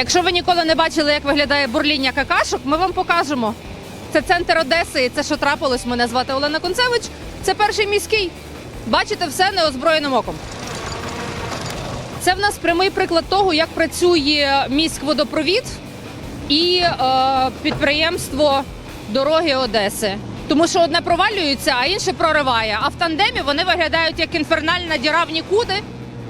Якщо ви ніколи не бачили, як виглядає бурління какашок, ми вам покажемо. Це центр Одеси, і це що трапилось. Мене звати Олена Концевич. Це перший міський. Бачите все неозброєним оком. Це в нас прямий приклад того, як працює міськводопровід і е, підприємство дороги Одеси. Тому що одне провалюється, а інше прориває. А в тандемі вони виглядають як інфернальна діра в нікуди,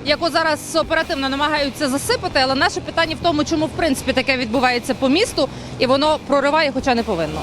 яку зараз оперативно намагаються засипати. Але наше питання в тому, чому в принципі таке відбувається по місту, і воно прориває, хоча не повинно.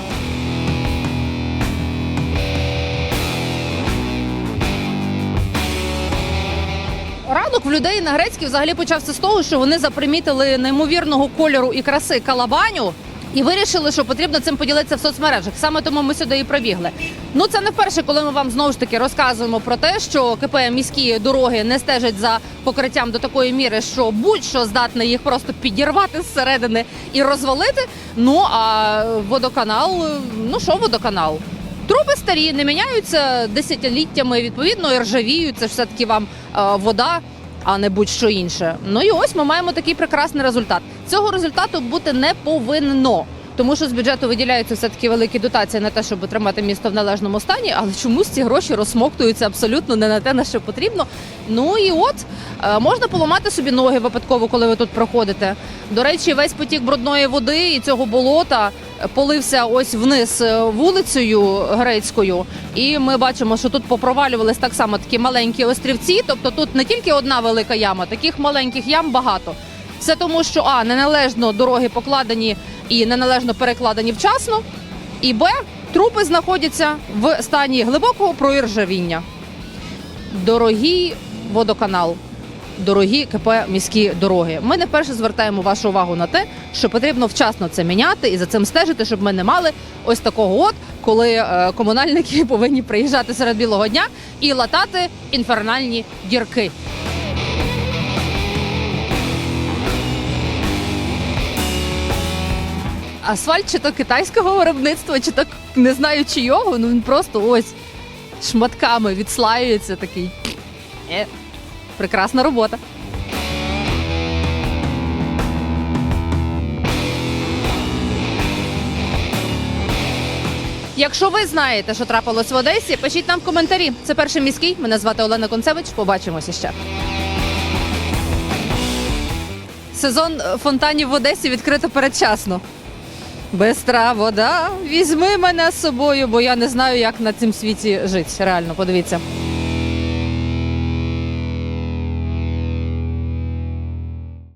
Ранок в людей на Грецькій взагалі почався з того, що вони запримітили неймовірного кольору і краси калабаню. І вирішили, що потрібно цим поділитися в соцмережах. Саме тому ми сюди і пробігли. Ну це не вперше, коли ми вам знову ж таки розказуємо про те, що КП міські дороги не стежать за покриттям до такої міри, що будь-що здатне їх просто підірвати зсередини і розвалити. Ну а водоканал, ну що водоканал? Труби старі, не міняються десятиліттями, відповідно, і ржавіють. Це ж все-таки вам е, вода, а не будь-що інше. Ну і ось ми маємо такий прекрасний результат. Цього результату бути не повинно. Тому що з бюджету виділяються все таки великі дотації на те, щоб тримати місто в належному стані, але чомусь ці гроші розсмоктуються абсолютно не на те, на що потрібно. Ну і от е, можна поламати собі ноги випадково, коли ви тут проходите. До речі, весь потік брудної води і цього болота полився ось вниз е, вулицею грецькою, і ми бачимо, що тут попровалювались так само такі маленькі острівці. Тобто тут не тільки одна велика яма, таких маленьких ям багато. Все тому, що а неналежно дороги покладені і неналежно перекладені вчасно, і б трупи знаходяться в стані глибокого проіржавіння. Дорогий водоканал, дорогі КП міські дороги. Ми не вперше звертаємо вашу увагу на те, що потрібно вчасно це міняти і за цим стежити, щоб ми не мали ось такого от, коли е, комунальники повинні приїжджати серед білого дня і латати інфернальні дірки. Асфальт чи то китайського виробництва, чи то не знаю чийого, ну він просто ось шматками відслаюється такий. Прекрасна робота. Якщо ви знаєте, що трапилось в Одесі, пишіть нам в коментарі. Це перший міський. Мене звати Олена Концевич. Побачимося ще. Сезон е, фонтанів в Одесі відкрито передчасно. Бистра вода, візьми мене з собою, бо я не знаю, як на цим світі жити. Реально, подивіться.